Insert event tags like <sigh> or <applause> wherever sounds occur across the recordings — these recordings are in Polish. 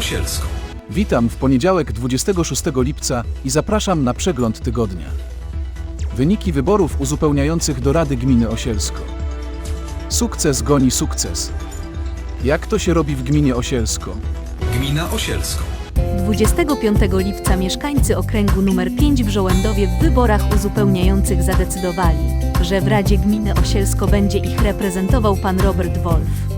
Osielską. Witam w poniedziałek 26 lipca i zapraszam na przegląd tygodnia. Wyniki wyborów uzupełniających do Rady Gminy Osielsko. Sukces goni sukces. Jak to się robi w gminie Osielsko? Gmina Osielską. 25 lipca mieszkańcy okręgu nr 5 w Żołędowie w wyborach uzupełniających zadecydowali, że w Radzie Gminy Osielsko będzie ich reprezentował pan Robert Wolf.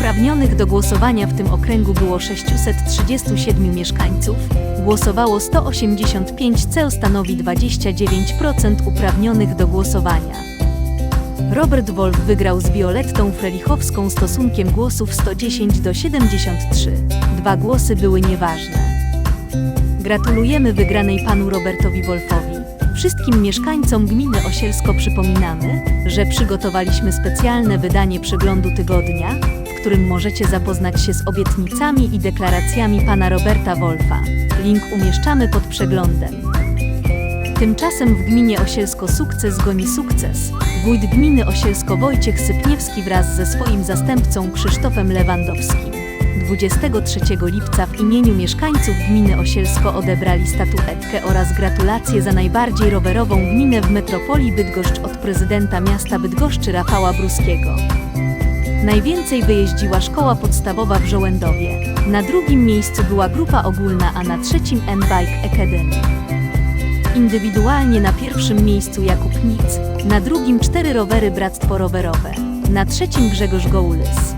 Uprawnionych do głosowania w tym okręgu było 637 mieszkańców, głosowało 185, co stanowi 29% uprawnionych do głosowania. Robert Wolf wygrał z Violettą Frelichowską stosunkiem głosów 110 do 73. Dwa głosy były nieważne. Gratulujemy wygranej panu Robertowi Wolfowi. Wszystkim mieszkańcom gminy Osielsko przypominamy, że przygotowaliśmy specjalne wydanie przeglądu tygodnia, w którym możecie zapoznać się z obietnicami i deklaracjami pana Roberta Wolfa. Link umieszczamy pod przeglądem. Tymczasem w gminie Osielsko sukces goni sukces. Wójt gminy Osielsko Wojciech Sypniewski wraz ze swoim zastępcą Krzysztofem Lewandowskim 23 lipca w imieniu mieszkańców gminy Osielsko odebrali statuetkę oraz gratulacje za najbardziej rowerową gminę w metropolii Bydgoszcz od prezydenta miasta Bydgoszczy Rafała Bruskiego. Najwięcej wyjeździła szkoła podstawowa w Żołędowie. Na drugim miejscu była grupa ogólna, a na trzecim N-Bike Academy. Indywidualnie na pierwszym miejscu Jakub Nic, na drugim cztery rowery Bractwo Rowerowe, na trzecim Grzegorz Gołulys.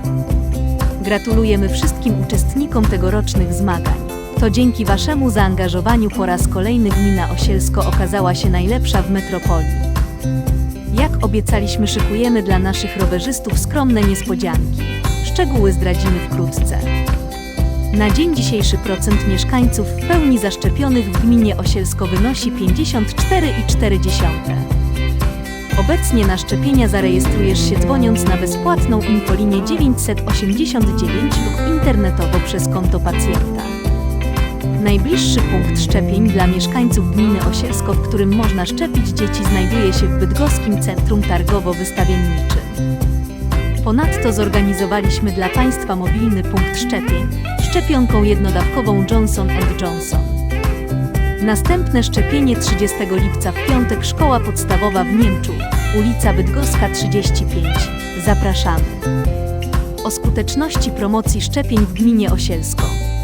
Gratulujemy wszystkim uczestnikom tegorocznych zmagań. To dzięki Waszemu zaangażowaniu po raz kolejny gmina Osielsko okazała się najlepsza w metropolii. Jak obiecaliśmy, szykujemy dla naszych rowerzystów skromne niespodzianki. Szczegóły zdradzimy wkrótce. Na dzień dzisiejszy procent mieszkańców w pełni zaszczepionych w gminie Osielsko wynosi 54,4. Obecnie na szczepienia zarejestrujesz się dzwoniąc na bezpłatną infolinię 989 lub internetowo przez konto pacjenta. Najbliższy punkt szczepień dla mieszkańców gminy Osielsko, w którym można szczepić dzieci, znajduje się w Bydgoskim Centrum Targowo-Wystawienniczym. Ponadto zorganizowaliśmy dla Państwa mobilny punkt szczepień szczepionką jednodawkową Johnson Johnson. Następne szczepienie 30 lipca w piątek Szkoła Podstawowa w Niemczu, ulica Bydgoska 35. Zapraszamy. O skuteczności promocji szczepień w gminie Osielsko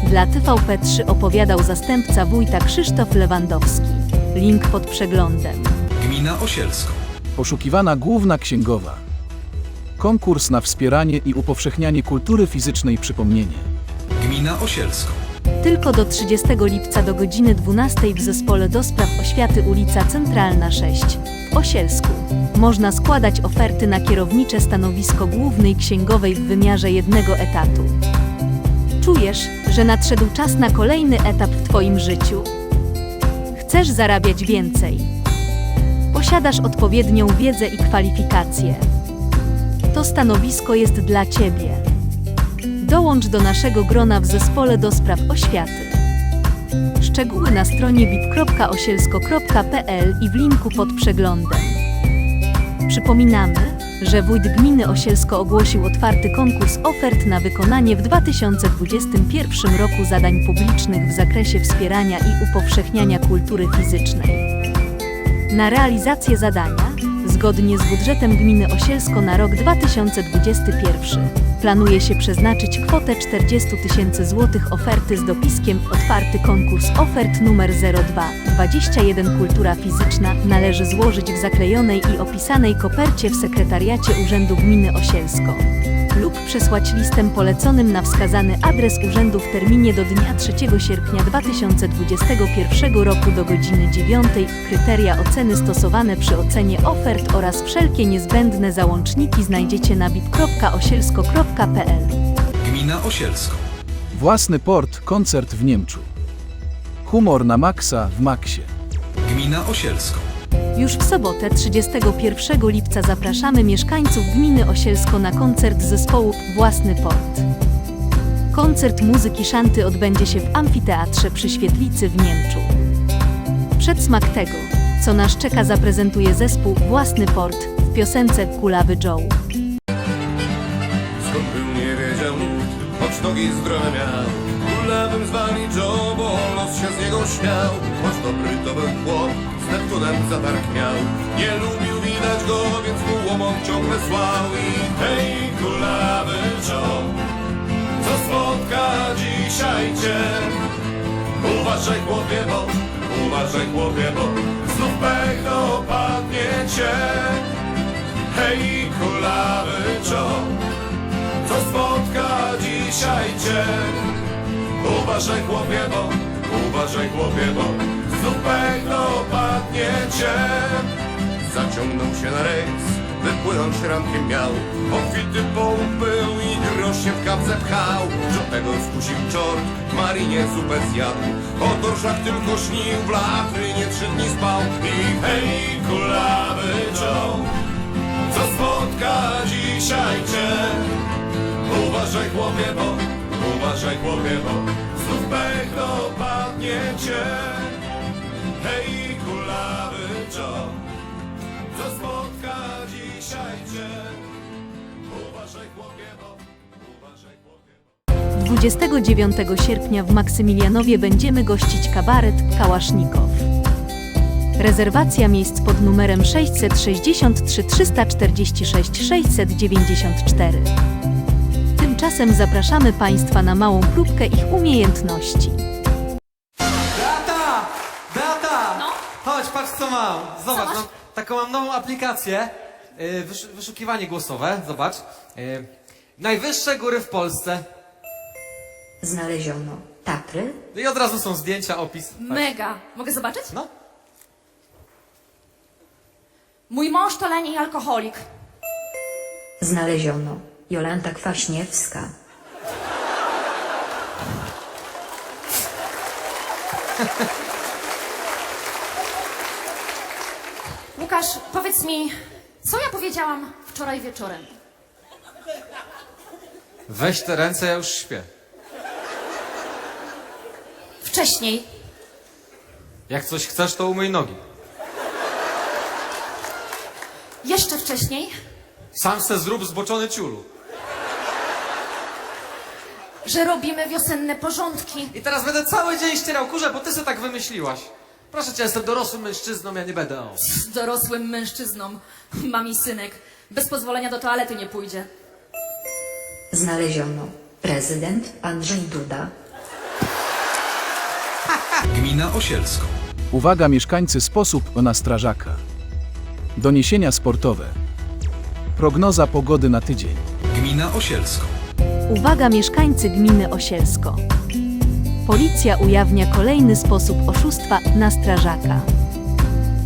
dla TVP3 opowiadał zastępca wójta Krzysztof Lewandowski. Link pod przeglądem. Gmina Osielską. Poszukiwana główna księgowa. Konkurs na wspieranie i upowszechnianie kultury fizycznej przypomnienie. Gmina Osielską. Tylko do 30 lipca do godziny 12 w Zespole do Spraw Oświaty ulica Centralna 6 Osielsku. Można składać oferty na kierownicze stanowisko głównej księgowej w wymiarze jednego etatu. Czujesz, że nadszedł czas na kolejny etap w Twoim życiu? Chcesz zarabiać więcej? Posiadasz odpowiednią wiedzę i kwalifikacje. To stanowisko jest dla Ciebie. Dołącz do naszego grona w zespole do spraw oświaty. Szczegóły na stronie bip.osielsko.pl i w linku pod przeglądem. Przypominamy, że Wójt Gminy Osielsko ogłosił otwarty konkurs ofert na wykonanie w 2021 roku zadań publicznych w zakresie wspierania i upowszechniania kultury fizycznej. Na realizację zadania, zgodnie z budżetem gminy Osielsko na rok 2021, planuje się przeznaczyć kwotę 40 tysięcy złotych oferty z dopiskiem Otwarty konkurs ofert numer 02 21 Kultura fizyczna należy złożyć w zaklejonej i opisanej kopercie w sekretariacie Urzędu Gminy Osielsko lub przesłać listem poleconym na wskazany adres urzędu w terminie do dnia 3 sierpnia 2021 roku do godziny 9. Kryteria oceny stosowane przy ocenie ofert oraz wszelkie niezbędne załączniki znajdziecie na bit.osielsko.pl. Gmina Osielską. Własny port, koncert w Niemczu. Humor na maksa w maksie. Gmina Osielską. Już w sobotę 31 lipca zapraszamy mieszkańców gminy Osielsko na koncert zespołu Własny Port. Koncert muzyki szanty odbędzie się w amfiteatrze przy Świetlicy w Niemczu. Przedsmak tego, co nas czeka zaprezentuje zespół Własny Port w piosence Kulawy Joe. Skąd był nie wiedział, choć nogi zdrowe miał kulawym zwali Joe, bo los się z niego śmiał. Choć dobry to był chłop, z Neptunem zatarg miał. Nie lubił widać go, więc mu łomot ciągle słał. I hej, kulawy co spotka dzisiaj cię? Uważaj chłopie, bo, uważaj chłopie, bo znów pech dopadnie cię. Hej, kulawy co spotka dzisiaj cię? Uważaj chłopie, bo, uważaj chłopie, bo znów pech dopadnie cię. Zaciągnął się na rejs, wypłynąć rankiem miał. Obfity połóg był i grosze w kapce pchał. Tego skusił czort, Marinie zupę zjadł. O dorszach tylko śnił, w latrynie trzy dni spał. I hej, kulawy Joe, co spotka dzisiaj cię? Uważaj chłopie, bo, uważaj chłopie, bo znów pech dopadnie cię. Hej, kulawy Joe, co spotka dzisiaj cię? Uważaj chłopie, bo, uważaj chłopie, bo... 29 sierpnia w Maksymilianowie będziemy gościć kabaret Kałasznikow. Rezerwacja miejsc pod numerem 663 346 694. Tymczasem zapraszamy Państwa na małą próbkę ich umiejętności. Co mam. Zobacz, masz? mam taką mam nową aplikację. Yy, wysz, wyszukiwanie głosowe, zobacz. Yy, najwyższe góry w Polsce. Znaleziono Tatry, I od razu są zdjęcia, opis. Patrz. Mega. Mogę zobaczyć? No. Mój mąż to leń i alkoholik. znaleziono Jolanta Kwaśniewska, <laughs> Łukasz, powiedz mi, co ja powiedziałam wczoraj wieczorem? Weź te ręce, ja już śpię. Wcześniej. Jak coś chcesz, to umyj nogi. Jeszcze wcześniej, Sam se zrób zboczony ciulu. że robimy wiosenne porządki. I teraz będę cały dzień ścierał kurze, bo ty se tak wymyśliłaś. Proszę cię, jestem dorosłym mężczyzną, ja nie będę. O. Z dorosłym mężczyzną. <laughs> Mami synek. Bez pozwolenia do toalety nie pójdzie. znaleziono prezydent Andrzej Duda, Gmina Osielsko. Uwaga mieszkańcy sposób na strażaka. Doniesienia sportowe. Prognoza pogody na tydzień. Gmina Osielsko. Uwaga mieszkańcy gminy Osielsko. Policja ujawnia kolejny sposób oszustwa na strażaka.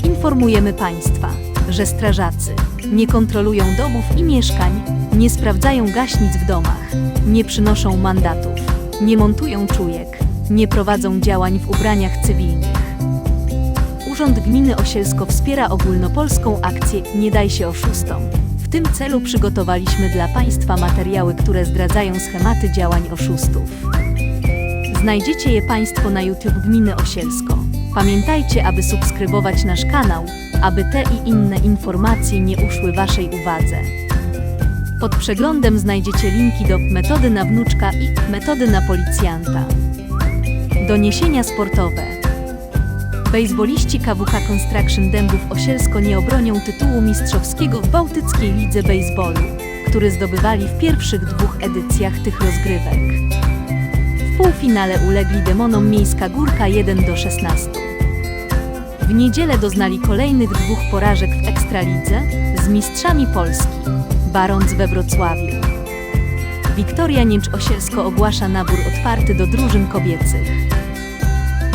Informujemy Państwa, że strażacy nie kontrolują domów i mieszkań, nie sprawdzają gaśnic w domach, nie przynoszą mandatów, nie montują czujek, nie prowadzą działań w ubraniach cywilnych. Urząd Gminy Osielsko wspiera ogólnopolską akcję Nie daj się oszustom. W tym celu przygotowaliśmy dla Państwa materiały, które zdradzają schematy działań oszustów. Znajdziecie je Państwo na YouTube Gminy Osielsko. Pamiętajcie, aby subskrybować nasz kanał, aby te i inne informacje nie uszły Waszej uwadze. Pod przeglądem znajdziecie linki do metody na wnuczka i metody na policjanta. Doniesienia sportowe. Bejsboliści KWK Construction Dębów Osielsko nie obronią tytułu mistrzowskiego w Bałtyckiej Lidze Bejsbolu, który zdobywali w pierwszych dwóch edycjach tych rozgrywek. W półfinale ulegli demonom Miejska Górka 1 do 16. W niedzielę doznali kolejnych dwóch porażek w Ekstralidze z mistrzami Polski, Barąc we Wrocławiu. Wiktoria Niemcz-Osielsko ogłasza nabór otwarty do drużyn kobiecych.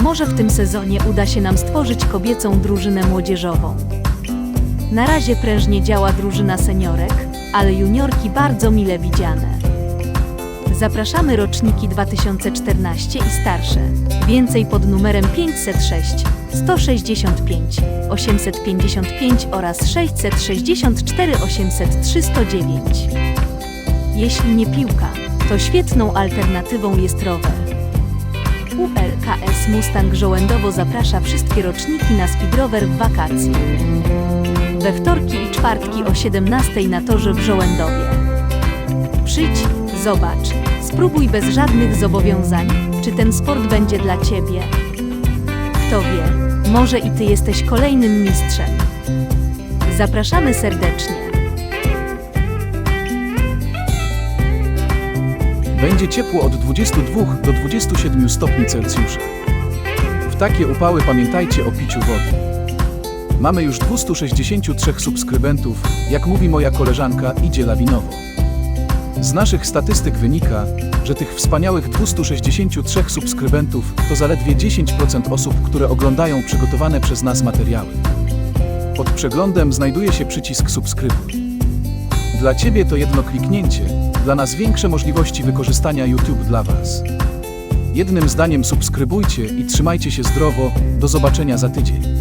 Może w tym sezonie uda się nam stworzyć kobiecą drużynę młodzieżową. Na razie prężnie działa drużyna seniorek, ale juniorki bardzo mile widziane. Zapraszamy roczniki 2014 i starsze. Więcej pod numerem 506 165 855 oraz 664 803 109. Jeśli nie piłka, to świetną alternatywą jest rower. ULKS Mustang Żołędowo zaprasza wszystkie roczniki na speedrower w wakacje. We wtorki i czwartki o 17 na torze w Żołędowie. Przyjdź, zobacz, Spróbuj bez żadnych zobowiązań. Czy ten sport będzie dla ciebie? Kto wie, może i ty jesteś kolejnym mistrzem. Zapraszamy serdecznie. Będzie ciepło od 22 do 27 stopni Celsjusza. W takie upały pamiętajcie o piciu wody. Mamy już 263 subskrybentów, jak mówi moja koleżanka, idzie lawinowo. Z naszych statystyk wynika, że tych wspaniałych 263 subskrybentów to zaledwie 10% osób, które oglądają przygotowane przez nas materiały. Pod przeglądem znajduje się przycisk subskrybuj. Dla Ciebie to jedno kliknięcie, dla nas większe możliwości wykorzystania YouTube dla Was. Jednym zdaniem subskrybujcie i trzymajcie się zdrowo, do zobaczenia za tydzień.